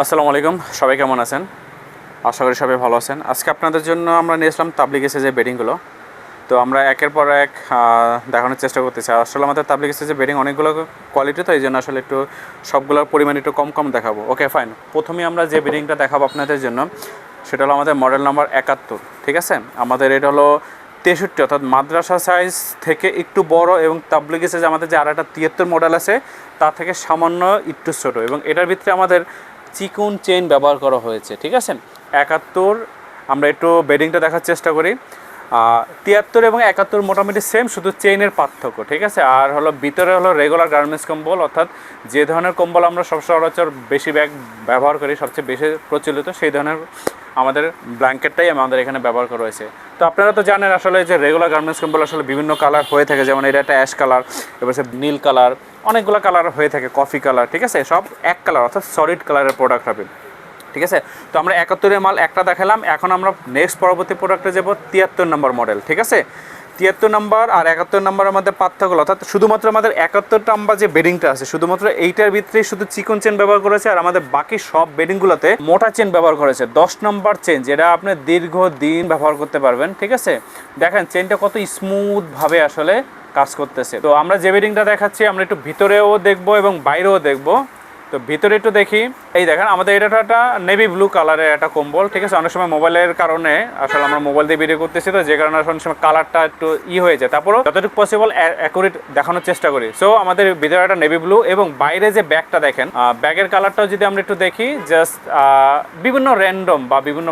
আসসালামু আলাইকুম, সবাই কেমন আছেন? আশা করি সবাই ভালো আছেন। আজকে আপনাদের জন্য আমরা নিয়ে আসলাম তাবলিগ এসে যে বেডিংগুলো। তো আমরা একের পর এক দেখানোর চেষ্টা করতেছি। আসলে আমাদের তাবলিগ এসে যে বেডিং অনেকগুলো কোয়ালিটি তো, এই জন্য আসলে একটু সবগুলোর পরিমাণ একটু কম কম দেখাবো। ওকে ফাইন প্রথমে আমরা যে বেডিংটা দেখাবো আপনাদের জন্য, সেটা হলো আমাদের মডেল নাম্বার একাত্তর, ঠিক আছে? আমাদের এটা হলো তেষট্টি, অর্থাৎ মাদ্রাসা সাইজ থেকে একটু বড় এবং তাবলিগ সাইজ আমাদের যে একটা তিয়াত্তর মডেল আছে তার থেকে সামান্য একটু ছোটো। এবং এটার ভিতরে আমাদের চিকুন চেন ব্যবহার করা হয়েছে ঠিক আছে? একাত্তর আমরা একটু বেডিংটা দেখার চেষ্টা করি। তিয়াত্তর এবং একাত্তর মোটামুটি সেম শুধু চেইনের পার্থক্য, ঠিক আছে? আর হলো ভিতরে হলো রেগুলার গার্মেন্টস কম্বল, অর্থাৎ যে ধরনের কম্বল আমরা সচরাচর বেশি ব্যাগ ব্যবহার করি, সবচেয়ে বেশি প্রচলিত, সেই ধরনের আমাদের ব্ল্যাঙ্কেটটাই আমাদের এখানে ব্যবহার করা হয়েছে। তো আপনারা তো জানেন আসলে যে রেগুলার গার্মেন্টস কম্বল আসলে বিভিন্ন কালার হয়ে থাকে, যেমন এটা একটা অ্যাশ কালার এবার সে নীল কালার অনেকগুলো কালার হয়ে থাকে কফি কালার ঠিক আছে? সব এক কালার অর্থাৎ সলিড কালারের প্রোডাক্ট হবে ঠিক আছে? তো আমরা একাত্তরের মাল একটা দেখালাম, এখন আমরা নেক্সট পরবর্তী প্রোডাক্টে যাব, তিয়াত্তর নম্বর মডেল ঠিক আছে? তিয়াত্তর নম্বর আর একাত্তর নাম্বারের মধ্যে পার্থক্য অর্থাৎ শুধুমাত্র আমাদের একাত্তর নাম্বার যে বেডিংটা আছে, শুধুমাত্র এইটার ভিতরে শুধু চিকন চেন ব্যবহার করেছে আর আমাদের বাকি সব বেডিংগুলোতে মোটা চেন ব্যবহার করেছে। দশ নম্বর চেন যেটা আপনি দীর্ঘ দিন ব্যবহার করতে পারবেন, ঠিক আছে? দেখেন চেনটা কত স্মুথভাবে আসলে কাজ করতেছে। তো আমরা যে বেডিংটা দেখাচ্ছি, আমরা একটু ভিতরেও দেখব এবং বাইরেও দেখব। তো ভিতরে একটু দেখি। এই দেখেন, আমাদের এটা একটা নেভি ব্লু কালারের একটা কম্বল, ঠিক আছে? অনেক সময় মোবাইলের কারণে আসলে আমরা মোবাইল দিয়ে ভিডিও করতেছি তো, যে কারণে অনেক সময় কালারটা একটু ই হয়ে যায়। তারপরও যতটুকু পসিবল অ্যাকুরেট দেখানোর চেষ্টা করি। সো আমাদের ভিতরে একটা নেভি ব্লু এবং বাইরে যে ব্যাগটা দেখেন ব্যাগের কালারটাও যদি আমরা একটু দেখি জাস্ট বিভিন্ন র্যান্ডম বা বিভিন্ন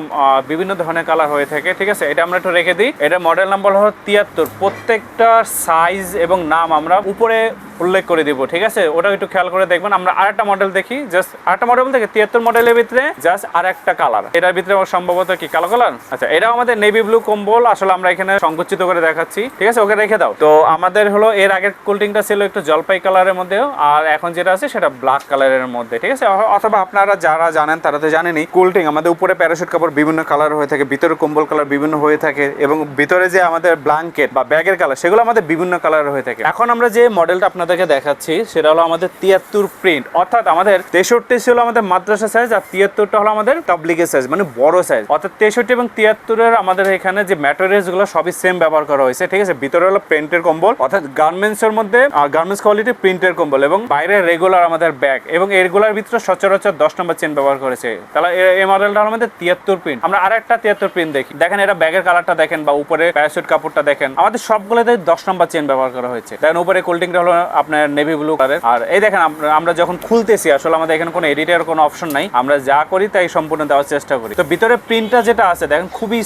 বিভিন্ন ধরনের কালার হয়ে থাকে, ঠিক আছে? এটা আমরা একটু রেখে দিই। এটা মডেল নাম্বার হলো তিয়াত্তর। প্রত্যেকটা সাইজ এবং নাম আমরা উপরে উল্লেখ করে দিব, ঠিক আছে? ওটা একটু খেয়াল করে দেখবেন। আমরা আরেকটা মডেল দেখি জাস্ট আরেকটা মডেল দেখি তিয়াত্তর মডেলের ভিতরে জাস্ট আর একটা কালার এটার ভিতরে সম্ভবত কি, কালো কালার আচ্ছা এটাও আমাদের নেভি ব্লু কম্বল আসলে আমরা এখানে সংকুচিত করে দেখাচ্ছি। ঠিক আছে, ওকে রেখে দাও। তো আমাদের হলো, এর আগের কুলটিংটা ছিল একটু জলপাই কালারের মধ্যেও, আর এখন যেটা আছে সেটা ব্ল্যাক কালারের মধ্যে। ঠিক আছে অথবা আপনারা যারা জানেন তারা তো জানেনই কুলটিং আমাদের উপরে প্যারাশুট কাপড় বিভিন্ন কালার হয়ে থাকে, ভিতরে কম্বল কালার বিভিন্ন হয়ে থাকে, এবং ভিতরে যে আমাদের ব্ল্যাঙ্কেট বা ব্যাগের কালার সেগুলো আমাদের বিভিন্ন কালার হয়ে থাকে। এখন আমরা যে মডেলটা আপনাদেরকে দেখাচ্ছি, সেটা হলো আমাদের তিয়াত্তর প্রিন্ট অর্থাৎ আমাদের তেষট্টি ছিল আমাদের মাদ্রাসা সাইজ আর তিয়াত্তরটা হলো আমাদের তাবলিগের সাইজ মানে বড় সাইজ অর্থাৎ তেষট্টি এবং তিয়াত্তরের আমাদের এখানে যে ম্যাটেরিয়ালসগুলো সবই সেম ব্যবহার করা হয়েছে, ঠিক আছে? ভিতরে হলো প্রিন্টের কম্বল, অর্থাৎ গার্মেন্টস এর মধ্যে গার্মেন্টস কোয়ালিটি প্রিন্টের কম্বল এবং বাইরে রেগুলার আমাদের ব্যাগ এবং এরগুলার ভিতরে সচরাচর দশ নম্বর চেন ব্যবহার করেছে। তাহলে এই মডেলটা হলো আমাদের তিয়াত্তর প্রিন্ট আমরা আর একটা তিয়াত্তর প্রিন্ট দেখি। দেখেন এটা ব্যাগের কালারটা দেখেন বা উপরে প্যারাসুট কাপড়টা দেখেন। আমাদের সবগুলোতে দশ নম্বর চেন ব্যবহার করা হয়েছে। দেখেন উপরে কোল্ডিংটা হলো আপনার নেভি ব্লু কালারের আর এই দেখেন, আমরা যখন খুলতেছি, আসলে আমাদের এখানে কোনো এডিটের কোনো অপশন নাই। আমরা যা করি তাই সম্পূর্ণ দেওয়ার চেষ্টা করি। তো ভিতরে প্রিন্টটা যেটা আছে, দেখেন খুবই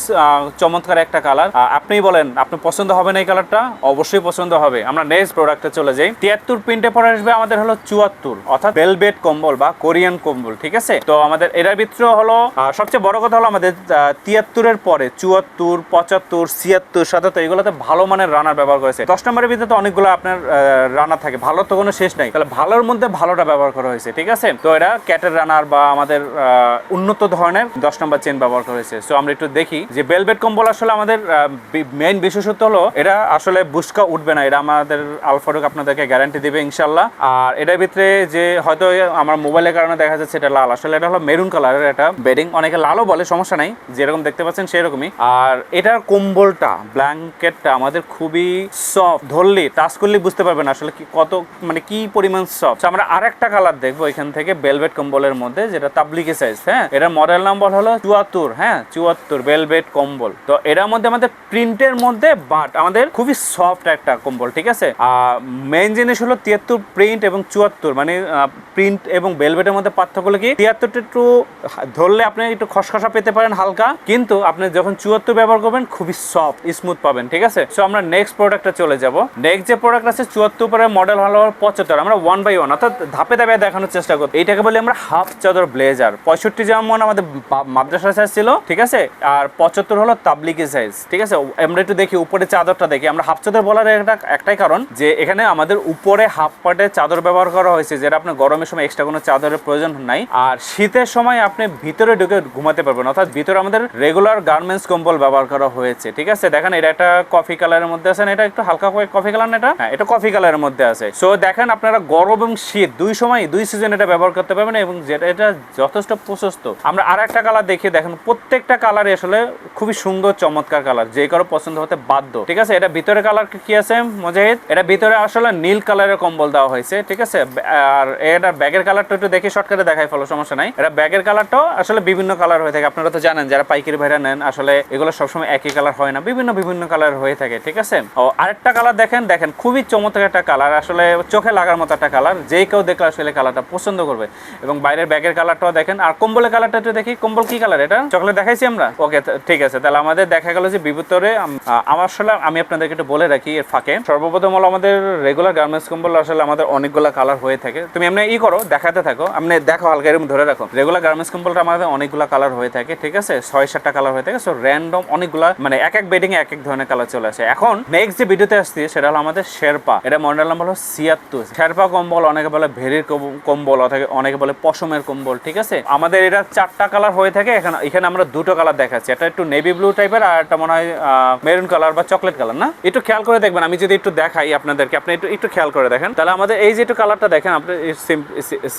চমৎকার একটা কালার আপনি বলেন, আপনি পছন্দ হবে না এই কালারটা অবশ্যই পছন্দ হবে। আমরা নেক্সট প্রোডাক্টে চলে যাই। তিয়াত্তর প্রিন্টে পরে আসবে আমাদের হলো চুয়াত্তর, অর্থাৎ বেলবেট কম্বল বা কোরিয়ান কম্বল, ঠিক আছে? তো আমাদের এটার ভিতরে হলো সবচেয়ে বড় কথা হলো আমাদের তিয়াত্তরের পরে চুয়াত্তর, পঁচাত্তর, ছিয়াত্তর, সাতাত্তর, এগুলোতে ভালো মানের রানার ব্যবহার করেছে। দশ নম্বরের ভিতরে তো অনেকগুলো আপনার রানার থাকে। ভালো তো কোনো শেষ নাই। তাহলে ভালোর মধ্যে ভালোটা ব্যবহার করা হয়েছে, ঠিক আছে? তো এটা ক্যাটের রানার বা আমাদের উন্নত ধরনের দশ নম্বর চেন ব্যবহার করা হয়েছে সো আমরা একটু দেখি যে বেলবেট কম্বল আসলে আমাদের মেইন বিশেষত্ব হলো এটা আসলে বুস্কা উঠবে না। এটা আমাদের আলফারুক আপনাদেরকে গ্যারান্টি দিবে ইনশাল্লাহ আর এটার ভিতরে যে হয়তো আমার মোবাইলের কারণে দেখা যাচ্ছে এটা লাল। আসলে এটা হলো মেরুন কালারের এটা বেডিং অনেকে লালও বলে, সমস্যা নাই। যেরকম দেখতে পাচ্ছেন সেরকমই। আর এটার কম্বলটা, ব্ল্যাঙ্কেটটা আমাদের খুবই সফট ধরলি টাচ করলে বুঝতে পারবেন আসলে কত মানে কি পরিমাণ সফট আমরা আরেকটা কালার দেখব এখান থেকে বেলভেট কম্বলের মধ্যে, যেটা তাবলিকে সাইজ হ্যাঁ? এটার মডেল নাম্বার হলো চুয়াত্তর হ্যাঁ? চুয়াত্তর বেলভেট কম্বল। তো এটার মধ্যে আমাদের প্রিন্টের মধ্যে বাট আমাদের খুবই সফট একটা কম্বল, ঠিক আছে? মেইন জিনিস হলো তিয়াত্তর প্রিন্ট এবং চুয়াত্তর মানে প্রিন্ট এবং বেলভেটের মধ্যে পার্থক্য হলো কি? তিয়াত্তরটা একটু ধরলে আপনি একটু খসখসা পেতে পারেন হালকা, কিন্তু আপনি যখন চুয়াত্তর ব্যবহার করবেন, খুবই সফট স্মুথ পাবেন, ঠিক আছে? সো আমরা নেক্সট প্রোডাক্টে চলে যাব। নেক্সট যে প্রোডাক্ট আছে, চুয়াত্তর পরে মডেল হলো পঁচাত্তর, আমরা ওয়ান বাই ওয়ান অর্থাৎ ধাপে ধাপে দেখানোর চেষ্টা করতে এইটাকে বলি আমরা হাফ চাদর ব্লেজার। পঁয়ষট্টি যেমন আমাদের মাদ্রাসা সাইজ ছিল, ঠিক আছে? আর পঁচাত্তর হলো তাবলিকি সাইজ ঠিক আছে? আমরা একটু দেখি, উপরে চাদরটা দেখি। আমরা হাফ চাদর বলার একটা, একটাই কারণ যে এখানে আমাদের উপরে হাফ পার্টে চাদর ব্যবহার করা হয়েছে, যেটা আপনার গরমের সময় এক্সট্রা কোনো চাদরের প্রয়োজন নাই। আর শীতের সময় আপনি ভিতরে ঢুকে ঘুমাতে পারবেন, অর্থাৎ ভিতরে আমাদের রেগুলার গার্মেন্টস কম্বল ব্যবহার করা হয়েছে, ঠিক আছে? দেখেন, এটা একটা কফি কালারের মধ্যে আছে এটা একটু হালকা কফি কালার না এটা? হ্যাঁ এটা কফি কালারের মধ্যে আছে। সো দেখেন, আপনারা গরম এবং শীত দুই সময়, দুই সিজন এটা ব্যবহার করতে পারবেন এবং এবং যেটা, এটা যথেষ্ট প্রশস্ত। আমরা আর একটা কালার দেখি, দেখেন প্রত্যেকটা কালারই আসলে খুবই সুন্দর, চমৎকার কালার যে কারও পছন্দ হতে বাধ্য। ঠিক আছে? এটা ভিতরে কালার কি আছে, মজাহিদ? এটা ভিতরে আসলে নীল কালারের কম্বল দেওয়া হয়েছে, ঠিক আছে? আর এটা ব্যাগের কালারটা একটু দেখে শর্টকাটে দেখাই ফেলো সমস্যা নাই। এটা ব্যাগের কালারটাও আসলে বিভিন্ন কালার হয়ে থাকে। আপনারা তো জানেন, যারা পাইকারি ভাইরা নেন, আসলে এগুলো সবসময় একই কালার হয় না, বিভিন্ন বিভিন্ন কালার হয়ে থাকে, ঠিক আছে? ও, আরেকটা কালার দেখেন দেখেন খুবই চমৎকার একটা কালার আসলে চোখে লাগার মতো একটা কালার যেই কেউ দেখলে আসলে কালারটা পছন্দ করবে। এবং বাইরের ব্যাগের কালারটাও দেখেন। আর কম্বলের কালারটা একটু দেখি। কম্বল কি কালার এটা? চকলেট দেখাইছি আমরা? ওকে ঠিক আছে। তাহলে আমাদের দেখা গেল যে বিভূতরে আমার আসলে আমি আপনাদেরকে একটু বলে রাখি এর ফাঁকে। সর্বপ্রথম হলো আমাদের রেগুলার গার্মেন্টস কম্বল, আসলে আমাদের অনেকগুলো কালার হয়ে থাকে। তুমি এমনি ই করো, দেখাতে থাকো। আপনি দেখো হালকা এরকম ধরে রাখো। রেগুলার গার্মেন্টস কম্বলটা আমাদের অনেকগুলো কালার হয়ে থাকে, ঠিক আছে? ছয়, সাতটা কালার হয়ে থাকে। সো র্যান্ডম অনেকগুলা মানে এক এক বেডিং এ এক এক ধরনের কালার চলে আসে। এখন নেক্সট যে ভিডিওতে আসছি, সেটা হলো আমাদের শেরপা। এটা মডেল নাম্বার হলো ছিয়াত্তর। শেরপা কম্বল অনেকে বলে ভেরির কম্বল অনেকে বলে পশমের কম্বল, ঠিক আছে? আমাদের এটা চারটা কালার হয়ে থাকে, এখানে এখানে আমরা দুটো কালার দেখাচ্ছি। এটা একটু নেভি ব্লু টাইপের আর একটা মনে হয় মেরুন কালার বা চকলেট কালার না? একটু খেয়াল করে দেখবেন, আমি যদি একটু দেখাই আপনাদেরকে, আপনি একটু একটু খেয়াল করে দেখেন। তাহলে আমাদের এই যে একটু কালারটা দেখেন, আপনি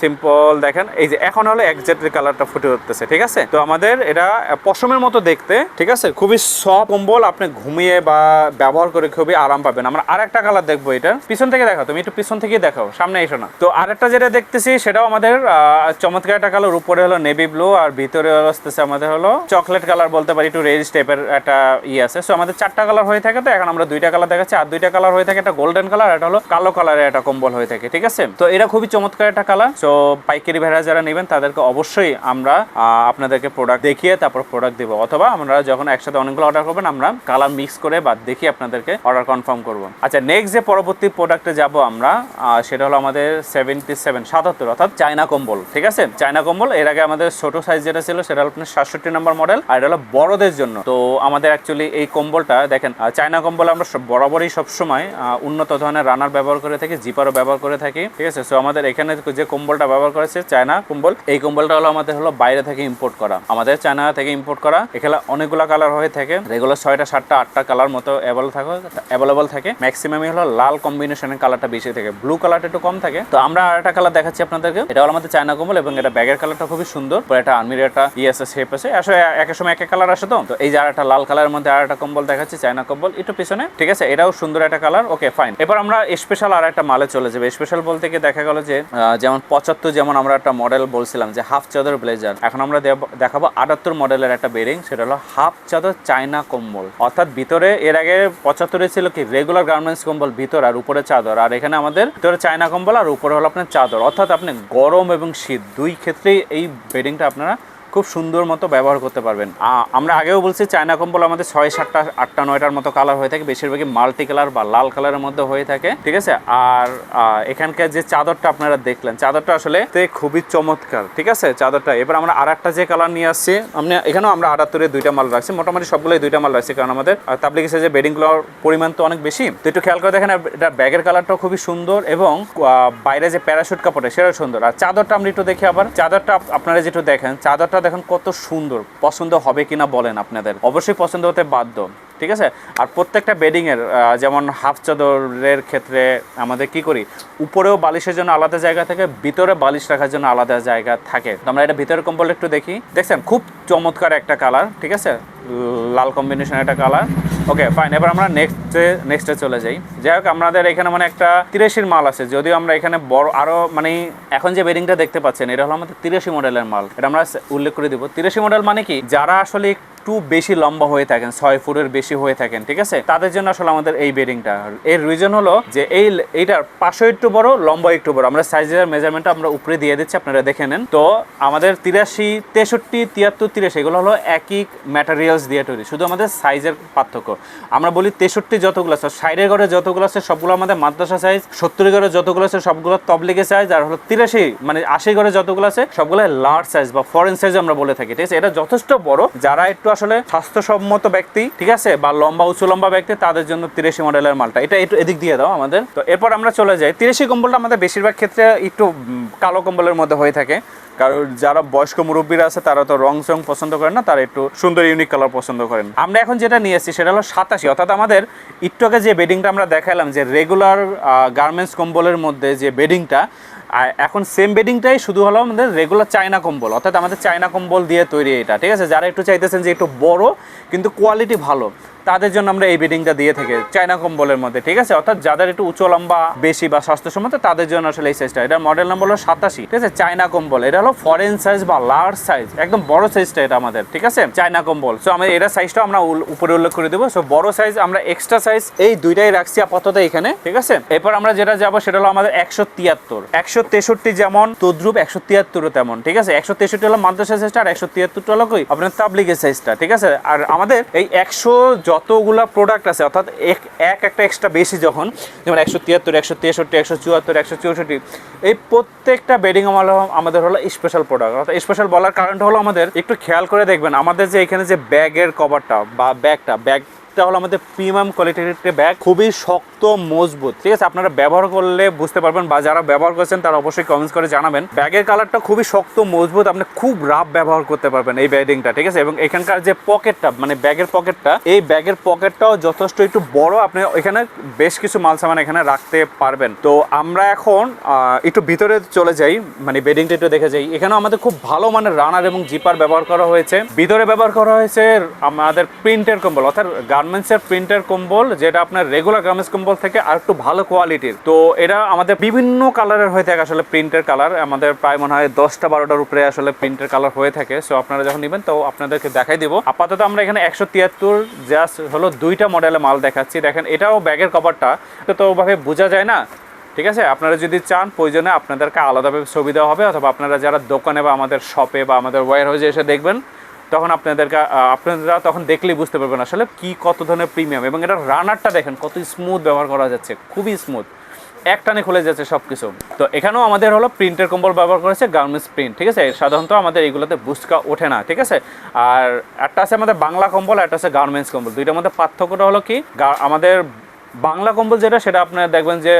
সিম্পল দেখেন। এই যে এখন হলো একজ্যাক্ট কালারটা ফুটে উঠতেছে, ঠিক আছে? তো আমাদের এটা পশমের মতো দেখতে, ঠিক আছে? খুবই সফট কম্বল, আপনি ঘুমিয়ে বা ব্যবহার করে খুবই আরাম পাবেন। আমরা আরেকটা কালার দেখব এটা পিছন থেকে দেখাও, তুমি একটু পিছন থেকে দেখাও, সামনে এসো না। তো আরেকটা যেটা দেখতেছি, সেটাও আমাদের চমৎকার একটা কালার উপরে হলো নেভি ব্লু আর ভিতরে আসতেছে আমাদের হলো চকলেট কালার বলতে পারি, একটু রেড টাইপের একটা ই আছে। সো আমাদের চারটা কালার হয়ে থাকে তো, এখন আমরা দুইটা কালার দেখাচ্ছি। আর দুইটা কালার হয়ে থাকে একটা গোল্ডেন কালার এটা হলো কালো কালারের একটা কম্বল হয়ে থাকে, ঠিক আছে? তো, এটা খুবই চমৎকার একটা কালার সো পাইকারি ভেড়া যারা নেবেন, তাদেরকে অবশ্যই আমরা আপনাদেরকে প্রোডাক্ট দেখিয়ে তারপর প্রোডাক্ট দেবো। অথবা আমরা যখন একসাথে অনেকগুলো অর্ডার করবেন, আমরা কালার মিক্স করে বা দেখিয়ে আপনাদেরকে অর্ডার কনফার্ম করব। আচ্ছা নেক্সট যে পরবর্তী প্রোডাক্টে যাব আমরা সেটা হলো আমাদের সেভেন্টি সেভেন সাতাত্তর, অর্থাৎ চায়না কম্বল ঠিক আছে? চায়না কম্বল, এর আগে আমাদের ছোট সাইজ যেটা ছিল, সেটা হলো আপনার সাতষট্টি নম্বর মডেল আর এটা হলো বড়দের জন্য। তো আমাদের অ্যাকচুয়ালি এই কম্বলটা, দেখেন চায়না কম্বল আমরা বরাবরই সবসময় উন্নত ধরনের রানার ব্যবহার করে থাকি জিপারও ব্যবহার করে থাকি, ঠিক আছে? সো আমাদের এখানে যে কম্বলটা ব্যবহার করেছে চায়না কম্বল, এই কম্বলটা হলো আমাদের হলো বাইরে থেকে ইম্পোর্ট করা। আমাদের চায়না থেকে ইম্পোর্ট করা, এখানে অনেকগুলো কালার হয়ে থাকে। রেগুলার ছয়টা, সাতটা, আটটা কালার মতো অ্যাভেলেবল থাকে অ্যাভেলেবল থাকে। ম্যাক্সিমামই হলো লাল কম্বিনেশনের কালারটা বেশি থাকে। ব্লু কালারটা একটু কম থাকে। তো আমরা আর একটা কালার দেখাচ্ছি আপনাদেরকে। এটা হলো আমাদের চায়না এবং এটা ব্যাগের কালারটা খুবই সুন্দর। পরে একটা আর্মির একটা ইয়ে শেপ আছে। আসলে একের সময় এক এক কালার আসে তো? এই যে আর একটা লাল কালারের মধ্যে আর একটা কম্বল দেখাচ্ছি, চায়না কম্বল। একটু পিছনে, ঠিক আছে? এটাও সুন্দর একটা কালার। ওকে ফাইন এবার আমরা স্পেশাল আর একটা মালে চলে যাবে। স্পেশাল বলতে গিয়ে দেখা গেল যে যেমন পঁচাত্তর যেমন আমরা একটা মডেল বলছিলাম যে হাফ চাদর ব্লেজার এখন আমরা দেখাবো আটাত্তর মডেলের একটা বেরিং সেটা হলো হাফ চাদর চায়না কম্বল। অর্থাৎ ভিতরে, এর আগে পঁচাত্তরে ছিল কি? রেগুলার গার্মেন্টস কম্বল ভিতর আর উপরে চাদর। আর এখানে আমাদের ভিতরে চায়না কম্বল আর উপরে হলো আপনার চাদর। অর্থাৎ আপনি গরম এবং শীত দুই ক্ষেত্রেই এই বেডিংটা আপনারা খুব সুন্দর মতো ব্যবহার করতে পারবেন। আমরা আগেও বলছি, চায়না কম্বল আমাদের ছয়, সাতটা, আটটা, নয়টার মতো কালার হয়ে থাকে, বেশিরভাগই মাল্টি কালার বা লাল কালারের মধ্যে হয়ে থাকে, ঠিক আছে? আর এখানকার যে চাদরটা আপনারা দেখলেন, চাদরটা আসলে খুবই চমৎকার, ঠিক আছে? চাদরটা, এবার আমরা আর একটা যে কালার নিয়ে আসছি আমরা এখানেও আমরা আটাত্তরে দুইটা মাল রাখছি, মোটামুটি সবগুলোই দুইটা মাল রাখছি, কারণ আমাদের তাবলিগেছে যে বেডিংগুলোর পরিমাণ তো অনেক বেশি, তো একটু খেয়াল করে দেখেন এটা ব্যাগের কালারটাও খুবই সুন্দর এবং বাইরে যে প্যারাশুট কাপড়টা, সেটাও সুন্দর। আর চাদরটা আমরা একটু দেখি আবার, চাদরটা আপনারা যেটু দেখেন, চাদরটা দেখেন কত সুন্দর। পছন্দ হবে কিনা বলেন আপনাদের। অবশ্যই পছন্দ হতে বাধ্য, ঠিক আছে? আর প্রত্যেকটা বেডিংয়ের যেমন হাফ চাদরের ক্ষেত্রে আমাদের কি করি? উপরেও বালিশের জন্য আলাদা জায়গা থাকে, ভিতরে বালিশ রাখার জন্য আলাদা জায়গা থাকে। তো আমরা এটা ভিতরে কম্বল একটু দেখি। দেখছেন? খুব চমৎকার একটা কালার ঠিক আছে? লাল কম্বিনেশন একটা কালার ওকে ফাইন এবার আমরা নেক্সটে নেক্সটে চলে যাই। যাই হোক, আমাদের এখানে মানে একটা তিরাশির মাল আছে, যদিও আমরা এখানে বড়, আরও মানে এখন যে বেডিংটা দেখতে পাচ্ছেন, এটা হলো আমাদের তিরাশি মডেলের মাল। এটা আমরা উল্লেখ করে দিব। তিরাশি মডেল মানে কি? যারা আসলে একটু বেশি লম্বা হয়ে থাকেন, ছয় ফুটের বেশি হয়ে থাকেন, ঠিক আছে? তাদের জন্য আসলে আমাদের এই বেডিংটা এর রিজন হলো যে এই এইটার পাশে একটু বড় লম্বা একটু বড়। আমরা সাইজের মেজারমেন্ট আমরা উপরে দিয়ে দিচ্ছি, আপনারা দেখে নেন। তো আমাদের তিরাশি, তেষট্টি, তিয়াত্তর, তিরাশি, এগুলো হলো একই ম্যাটেরিয়ালস দিয়ে তৈরি। শুধু আমাদের সাইজের পার্থক্য। আমরা বলি তেষট্টি যতগুলো আছে, ষাটের ঘরে যতগুলো আছে, সবগুলো আমাদের মাদ্রাসা সাইজ সত্তরের ঘরে যতগুলো আছে, সবগুলো তবলিগে সাইজ আর হলো তিরাশি মানে আশি ঘরে যতগুলো আছে, সবগুলো লার্জ সাইজ বা ফরেন সাইজ আমরা বলে থাকি, ঠিক আছে? এটা যথেষ্ট বড়। যারা একটু আসলে স্বাস্থ্যসম্মত ব্যক্তি, ঠিক আছে? বা লম্বা, উঁচু, লম্বা ব্যক্তি, তাদের জন্য তিরাশি মডেলের মালটা। এটা একটু এদিক দিয়ে দাও আমাদের। তো এরপর আমরা চলে যাই। তিরাশি কম্বলটা আমাদের বেশিরভাগ ক্ষেত্রে একটু কালো কম্বলের মধ্যে হয়ে থাকে। কারণ যারা বয়স্ক মুরব্বীরা আছে, তারা তো রং চং পছন্দ করেন না, তারা একটু সুন্দর ইউনিক কালার পছন্দ করেন। আমরা এখন যেটা নিয়ে এসেছি, সেটা হলো সাতাশি। অর্থাৎ আমাদের আগে যে বেডিংটা আমরা দেখালাম যে রেগুলার গার্মেন্টস কম্বলের মধ্যে যে বেডিংটা এখন সেম বেডিংটাই শুধু হলো আমাদের রেগুলার চায়না কম্বল। অর্থাৎ আমাদের চায়না কম্বল দিয়ে তৈরি এটা, ঠিক আছে? যারা একটু চাইতেছেন যে একটু বড়, কিন্তু কোয়ালিটি ভালো। তাদের জন্য আমরা এই বেডিংটা দিয়ে থাকি, চায়না কম্বলের মধ্যে, ঠিক আছে? অর্থাৎ যাদের একটু উঁচু লম্বা, বেশি বা স্বাস্থ্যসম্মত, তাদের জন্য আসলে এই সাইজটা এটার মডেল নাম্বার হলো সাতাশি, ঠিক আছে? চায়না কম্বল। এটা হলো ফরেন সাইজ বা লার্জ সাইজ একদম বড় সাইজটা এটা আমাদের, ঠিক আছে? চায়না কম্বল। সো আমরা এটা সাইজটা আমরা উপরে উল্লেখ করে দেবো। সো বড় সাইজ আমরা এক্সট্রা সাইজ এই দুইটাই রাখছি আপাতত এখানে, ঠিক আছে? এরপর আমরা যেটা যাব, সেটা হলো আমাদের একশো তিয়াত্তর। একশো তেষট্টি যেমন, তদ্রুপ একশো তিয়াত্তরও তেমন, ঠিক আছে? একশো তেষট্টি হলো মাদ্রাসা সাইজটা আর একশো তিয়াত্তরটা হলো কই? আপনার তাবলিগের সাইজটা ঠিক আছে? আর আমাদের এই একশো যতগুলা প্রোডাক্ট আছে, অর্থাৎ এক এক একটা এক্সট্রা বেশি যখন, যেমন একশো তিয়াত্তর, একশো তেষট্টি, একশো চুয়াত্তর, একশো চৌষট্টি, এই প্রত্যেকটা বেডিং আমার আমাদের হলো স্পেশাল প্রোডাক্ট অর্থাৎ স্পেশাল বলার কারণটা হলো আমাদের, একটু খেয়াল করে দেখবেন, আমাদের যে এখানে যে ব্যাগের কভারটা বা ব্যাগটা ব্যাগটা হলো আমাদের প্রিমিয়াম কোয়ালিটির একটা ব্যাগ খুবই শক্ত মজবুত। ঠিক আছে, আপনারা ব্যবহার করলে বুঝতে পারবেন বা যারা ব্যবহার করেছেন তারা অবশ্যই কমেন্টস করে জানাবেন। ব্যাগের কালারটা খুবই শক্ত, মজবুত, আপনি খুব রাফ ব্যবহার করতে পারবেন এই ব্যাডিংটা ঠিক আছে? এবং এখানকার যে পকেটটা মানে ব্যাগের পকেটটা এই ব্যাগের পকেটটাও যথেষ্ট একটু বড়, আপনি এখানে বেশ কিছু মাল সামান এখানে রাখতে পারবেন। তো আমরা এখন একটু ভিতরে চলে যাই মানে বেডিংটা একটু দেখে যাই। এখানেও আমাদের খুব ভালো মানের রানার এবং জিপার ব্যবহার করা হয়েছে। ভিতরে ব্যবহার করা হয়েছে আমাদের প্রিন্টের কম্বল, অর্থাৎ গার্মেন্টসের প্রিন্টের কম্বল, যেটা আপনার রেগুলার গার্মেন্টস কম্বল থেকে আর একটু ভালো কোয়ালিটির তো এটা আমাদের বিভিন্ন কালারের হয়ে থাকে আসলে প্রিন্টের কালার আমাদের প্রায় মনে হয় দশটা বারোটার উপরে আসলে প্রিন্টের কালার হয়ে থাকে। সো আপনারা যখন নেবেন, তো আপনাদেরকে দেখাই দিব। আপাতত আমরা এখানে একশো তিয়াত্তর জাস্ট হলো দুইটা মডেলের মাল দেখাচ্ছি। দেখেন, এটাও ব্যাগের কভারটা তো ওভাবে বোঝা যায় না। ঠিক আছে? আপনারা যদি চান, প্রয়োজনে আপনাদেরকে আলাদাভাবে দেওয়া হবে। অথবা আপনারা যারা দোকানে বা আমাদের শপে বা আমাদের ওয়ার হাউসে এসে দেখবেন তখন আপনাদেরকে আপনারা তখন দেখলেই বুঝতে পারবেন আসলে কি কত ধরনের প্রিমিয়াম এবং এটা রানারটা দেখেন, কত স্মুথ ব্যবহার করা যাচ্ছে, খুবই স্মুথ এক টানে খুলে যাচ্ছে সব কিছু তো এখানেও আমাদের হলো প্রিন্টের কম্বল ব্যবহার করেছে গার্মেন্টস প্রিন্ট ঠিক আছে? সাধারণত আমাদের এইগুলোতে বুস্কা ওঠে না, ঠিক আছে? আর একটা আছে আমাদের বাংলা কম্বল একটা আছে গার্মেন্টস কম্বল। দুইটার মধ্যে পার্থক্যটা হলো কি আমাদের বাংলা কম্বল যেটা, সেটা আপনার দেখবেন যে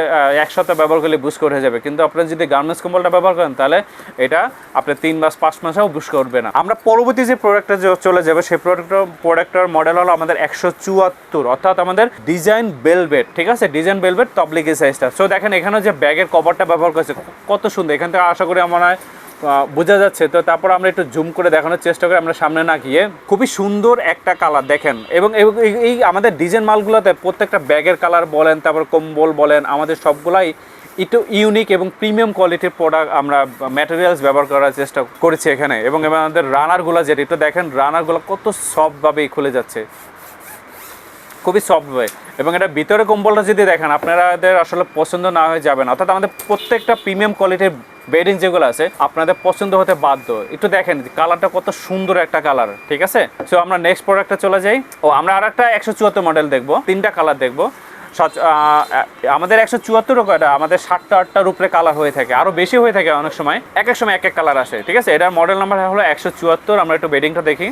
এক সপ্তাহ ব্যবহার করলে বুস্ক উঠে যাবে। কিন্তু আপনার যদি গার্মেন্টস কম্বলটা ব্যবহার করেন, তাহলে এটা আপনার তিন মাস, পাঁচ মাসেও বুস্ক উঠবে না। আমরা পরবর্তী যে প্রোডাক্টটা চলে যাবে, সেই প্রোডাক্টটা প্রোডাক্টের মডেল হলো আমাদের একশো চুয়াত্তর, অর্থাৎ আমাদের ডিজাইন বেলভেট ঠিক আছে? ডিজাইন বেলভেট তবলিগি সাইজটা সো দেখেন, এখানে যে ব্যাগের কভারটা ব্যবহার করেছে, কত সুন্দর। এখান থেকে আশা করি আমার হয় বোঝা যাচ্ছে। তো তারপর আমরা একটু জুম করে দেখানোর চেষ্টা করি, আমরা সামনে না গিয়ে। খুবই সুন্দর একটা কালার দেখেন। এবং এই- আমাদের ডিজাইন মালগুলোতে প্রত্যেকটা ব্যাগের কালার বলেন, তারপর কম্বল বলেন, আমাদের সবগুলাই একটু ইউনিক এবং প্রিমিয়াম কোয়ালিটির প্রোডাক্ট আমরা ম্যাটেরিয়ালস ব্যবহার করার চেষ্টা করেছি এখানে। এবং এবং আমাদের রানারগুলো যেটা, একটু দেখেন রানারগুলো কত সফটভাবেই খুলে যাচ্ছে। খুবই সফট ওয়ে এবং এটা ভিতরে কম্বলটা যদি দেখেন, আপনাদের আসলে পছন্দ না হয়ে যাবে না। অর্থাৎ আমাদের প্রত্যেকটা প্রিমিয়াম কোয়ালিটির বেডিং যেগুলো আছে, আপনাদের পছন্দ হতে বাধ্য। একটু দেখেন কালারটা কত সুন্দর একটা কালার ঠিক আছে? সো আমরা নেক্সট প্রোডাক্টে চলে যাই। ও, আমরা আর একটা একশো চুয়াত্তর মডেল দেখব, তিনটা কালার দেখব। আমাদের একশো চুয়াত্তর আমাদের ষাটটা আটটার উপরে কালার হয়ে থাকে। আরও বেশি হয়ে থাকে অনেক সময়। এক এক সময় এক এক কালার আসে, ঠিক আছে? এটার মডেল নাম্বার হলো একশো চুয়াত্তর। আমরা একটু বেডিংটা দেখি।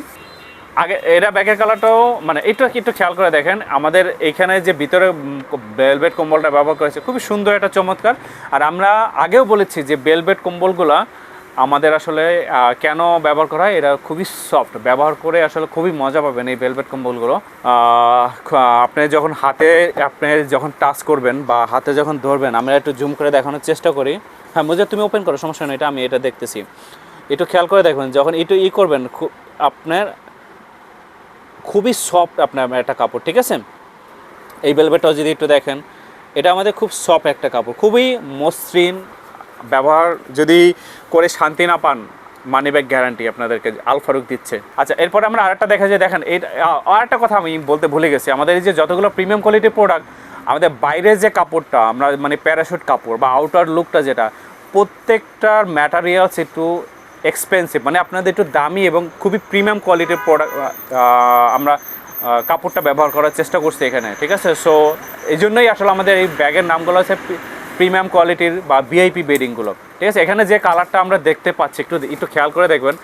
আগে এটা ব্যাগের কালারটাও মানে একটু একটু খেয়াল করে দেখেন। আমাদের এইখানে যে ভিতরে বেলভেট কম্বলটা ব্যবহার করেছে, খুবই সুন্দর একটা চমৎকার। আর আমরা আগেও বলেছি যে বেলভেট কম্বলগুলা আমাদের আসলে কেন ব্যবহার করা হয়? এরা খুবই সফট ব্যবহার করে আসলে খুবই মজা পাবেন এই বেলভেট কম্বলগুলো। আপনি যখন হাতে, আপনি যখন টাচ করবেন বা হাতে যখন ধরবেন, আমরা একটু জুম করে দেখানোর চেষ্টা করি। হ্যাঁ মজা তুমি ওপেন করো, সমস্যা নেই, এটা আমি এটা দেখতেছি। একটু খেয়াল করে দেখবেন, যখন একটু ই করবেন আপনার খুবই সফট আপনার একটা কাপড়, ঠিক আছে? এই বেলভেটটাও যদি একটু দেখেন, এটা আমাদের খুব সফট একটা কাপড়, খুবই মসৃণ, ব্যবহার যদি করে শান্তি না পান মানি ব্যাগ গ্যারান্টি আপনাদেরকে আলফারুক দিচ্ছে। আচ্ছা এরপরে আমরা আরেকটা দেখা যায়, দেখেন এই আরেকটা কথা আমি বলতে ভুলে গেছি, আমাদের এই যে যতগুলো প্রিমিয়াম কোয়ালিটির প্রোডাক্ট আমাদের বাইরের যে কাপড়টা, আমরা মানে প্যারাশুট কাপড় বা আউটার লুকটা যেটা, প্রত্যেকটার ম্যাটারিয়ালস একটু এক্সপেন্সিভ মানে আপনাদের একটু দামি এবং খুবই প্রিমিয়াম কোয়ালিটির প্রোডাক্ট আমরা কাপড়টা ব্যবহার করার চেষ্টা করছি এখানে, ঠিক আছে? সো এই জন্যই আসলে আমাদের এই ব্যাগের নামগুলো আছে প্রিমিয়াম কোয়ালিটির বা ভিআইপি বেডিংগুলো ঠিক আছে? এখানে যে কালারটা আমরা দেখতে পাচ্ছি, একটু একটু খেয়াল করে দেখবেন,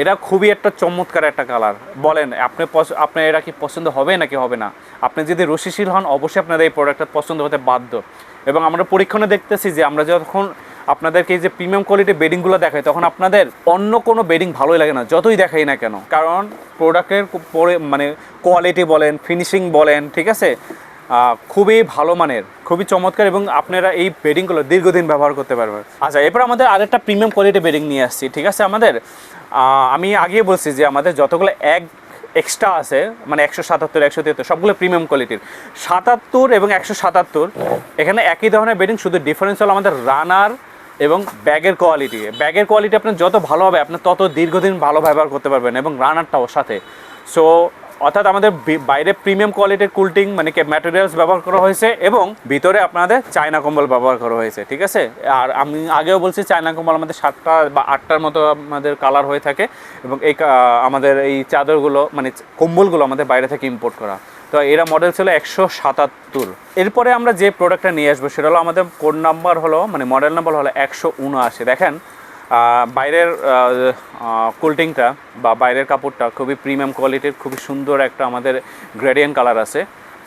এটা খুবই একটা চমৎকার একটা কালার বলেন, আপনি আপনার এরা কি পছন্দ হবে নাকি হবে না? আপনি যদি রশিশীল হন, অবশ্যই আপনাদের এই প্রোডাক্টটা পছন্দ হতে বাধ্য। এবং আমরা পরীক্ষণে দেখতেছি যে আমরা যখন আপনাদেরকে এই যে প্রিমিয়াম কোয়ালিটির বেডিংগুলো দেখায় তখন আপনাদের অন্য কোনো বেডিং ভালোই লাগে না, যতই দেখাই না কেন। কারণ প্রোডাক্টের পরে মানে কোয়ালিটি বলেন ফিনিশিং বলেন, ঠিক আছে? খুবই ভালো মানের, খুবই চমৎকার এবং আপনারা এই বেডিংগুলো দীর্ঘদিন ব্যবহার করতে পারবেন। আচ্ছা এরপর আমাদের আরেকটা প্রিমিয়াম কোয়ালিটি বেডিং নিয়ে আসছি, ঠিক আছে? আমাদের আমি আগেই বলছি যে আমাদের যতগুলো এক এক্সট্রা আছে মানে একশো সাতাত্তর, একশো তিয়াত্তর, সবগুলো প্রিমিয়াম কোয়ালিটির সাতাত্তর এবং একশো সাতাত্তর, এখানে একই ধরনের বেডিং শুধু ডিফারেন্স হলো আমাদের রানার এবং ব্যাগের কোয়ালিটি ব্যাগের কোয়ালিটি আপনার যত ভালো হবে, আপনার তত দীর্ঘদিন ভালো ব্যবহার করতে পারবেন এবং রানারটাও সাথে। সো অর্থাৎ আমাদের বাইরে প্রিমিয়াম কোয়ালিটির কুলটিং মানে কি ম্যাটেরিয়ালস ব্যবহার করা হয়েছে এবং ভিতরে আপনাদের চায়না কম্বল ব্যবহার করা হয়েছে, ঠিক আছে? আর আমি আগেও বলছি, চায়না কম্বল আমাদের সাতটা বা আটটার মতো আমাদের কালার হয়ে থাকে এবং এই আমাদের এই চাদরগুলো মানে কম্বলগুলো আমাদের বাইরে থেকে ইম্পোর্ট করা। তো এরা মডেল ছিল একশো সাতাত্তর। এরপরে আমরা যে প্রোডাক্টটা নিয়ে আসব, সেটা হলো আমাদের কোড নাম্বার হলো মানে মডেল নাম্বার হলো একশো উনআশি। দেখেন বাইরের কুলটিংটা বা বাইরের কাপড়টা খুবই প্রিমিয়াম কোয়ালিটির খুবই সুন্দর একটা আমাদের গ্রেডিয়েন্ট কালার আছে।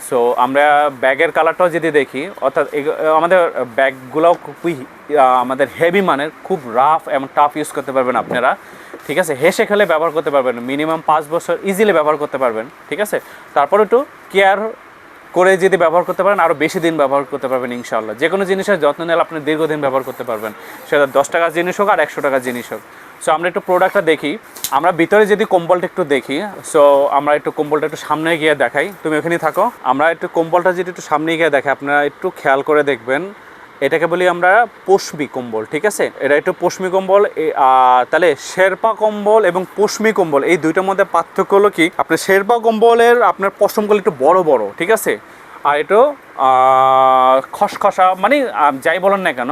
সো আমরা ব্যাগের কালারটাও যদি দেখি, অর্থাৎ আমাদের ব্যাগগুলোও খুবই আমাদের হেভি মানের, খুব রাফ এবং টাফ ইউজ করতে পারবেন আপনারা। ঠিক আছে? হেসে খেলে ব্যবহার করতে পারবেন। মিনিমাম পাঁচ বছর ইজিলি ব্যবহার করতে পারবেন। ঠিক আছে? তারপর একটু কেয়ার করে যদি ব্যবহার করতে পারেন আরও বেশি দিন ব্যবহার করতে পারবেন ইনশাল্লাহ যে কোনো জিনিসের যত্ন নিলে আপনি দীর্ঘদিন ব্যবহার করতে পারবেন। সেটা দশ টাকার জিনিস হোক আর একশো টাকার জিনিস হোক। সো আমরা একটু প্রোডাক্টটা দেখি। আমরা ভিতরে যদি কম্বলটা একটু দেখি সো আমরা একটু কম্বলটা একটু সামনে গিয়ে দেখাই। তুমি ওখানেই থাকো। আমরা একটু কম্বলটা যদি একটু সামনে গিয়ে দেখাই, আপনারা একটু খেয়াল করে দেখবেন। এটাকে বলি আমরা পশমি কম্বল, ঠিক আছে? এটা একটু পশমি কম্বল তাহলে শেরপা কম্বল এবং পশমি কম্বল, এই দুইটার মধ্যে পার্থক্য হলো কি? আপনার শেরপা কম্বলের আপনার পশমগুলো একটু বড় বড়, ঠিক আছে? আর একটু খসখসা মানে যাই বলেন না কেন,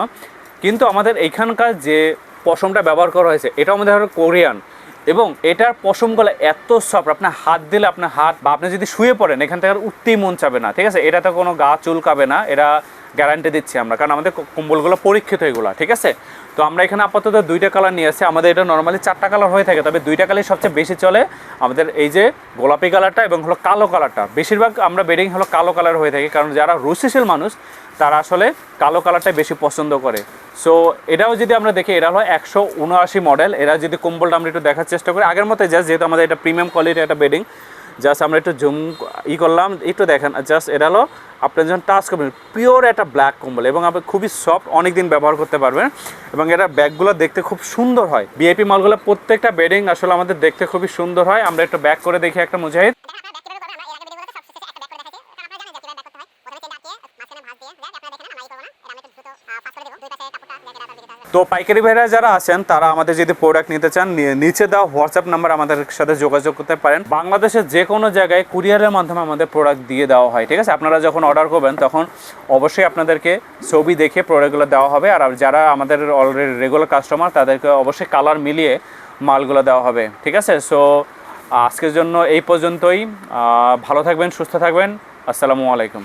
কিন্তু আমাদের এইখানকার যে পশমটা ব্যবহার করা হয়েছে এটা আমাদের কোরিয়ান এবং এটার পশমগুলো এত সফট, আপনার হাত দিলে আপনার হাত বা আপনি যদি শুয়ে পড়েন, এখান থেকে উঠতেই মন চাবে না, ঠিক আছে? এটাতে কোনো গা চুলকাবে না এটা গ্যারান্টি দিচ্ছি আমরা, কারণ আমাদের কম্বলগুলো পরীক্ষিত এগুলো, ঠিক আছে? তো আমরা এখানে আপাতত দুইটা কালার নিয়ে আসছি আমাদের এটা নর্মালি চারটা কালার হয়ে থাকে, তবে দুইটা কালারই সবচেয়ে বেশি চলে। আমাদের এই যে গোলাপি কালারটা এবং হলো কালো কালারটা, বেশিরভাগ আমরা বেডিং হলো কালো কালার হয়ে থাকি, কারণ যারা রুশিশীল মানুষ, তারা আসলে কালো কালারটাই বেশি পছন্দ করে। সো এটাও যদি আমরা দেখি এটা হলো একশো উনআশি মডেল এরা যদি কম্বলটা আমরা একটু দেখার চেষ্টা করি, আগের মতো জাস্ট যেহেতু আমাদের এটা প্রিমিয়াম কোয়ালিটি একটা বেডিং জাস্ট আমরা একটু জুম ই করলাম, একটু দেখেন জাস্ট এটা হলো আপনার যখন টাচ করবেন পিওর একটা ব্ল্যাক কম্বল এবং আপনি খুবই সফট অনেক দিন ব্যবহার করতে পারবেন। এবং এটা ব্যাগগুলো দেখতে খুব সুন্দর হয়। বিআইপি মালগুলো প্রত্যেকটা বেডিং আসলে আমাদের দেখতে খুবই সুন্দর হয়। আমরা একটু ব্যাক করে দেখি একটা মুজাহিদ। তো পাইকারি ভাইরা যারা আছেন, তারা আমাদের যদি প্রোডাক্ট নিতে চান নিচে দেওয়া হোয়াটসঅ্যাপ নাম্বার আমাদের সাথে যোগাযোগ করতে পারেন। বাংলাদেশের যে কোনো জায়গায় কুরিয়ারের মাধ্যমে আমাদের প্রোডাক্ট দিয়ে দেওয়া হয়, ঠিক আছে? আপনারা যখন অর্ডার করবেন, তখন অবশ্যই আপনাদেরকে ছবি দেখে প্রোডাক্টগুলো দেওয়া হবে, আর যারা আমাদের অলরেডি রেগুলার কাস্টমার তাদেরকে অবশ্যই কালার মিলিয়ে মালগুলো দেওয়া হবে, ঠিক আছে? সো আজকের জন্য এই পর্যন্তই। ভালো থাকবেন, সুস্থ থাকবেন। আসসালামু আলাইকুম।